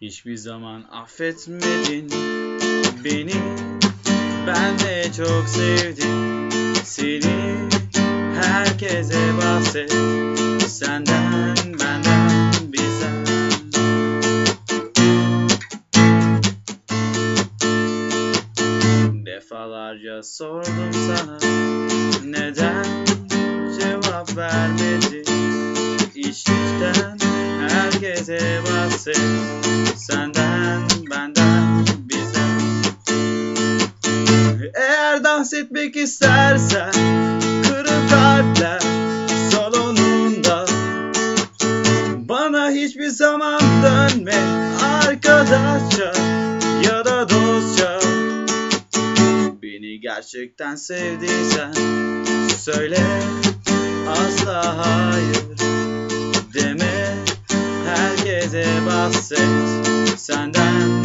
Hiçbir zaman affetmedin beni. Ben de çok sevdim seni. Herkese bahset Senden benden bizden. Defalarca sordum sana Neden cevap vermedin herkese bahset Senden benden bizden Eğer dans etmek istersen Kırık kalpler salonunda. Bana hiçbir zaman dönme Arkadaşça ya da dostça. Beni gerçekten sevdiysen Söyle asla hayır bahset Senden benden bizden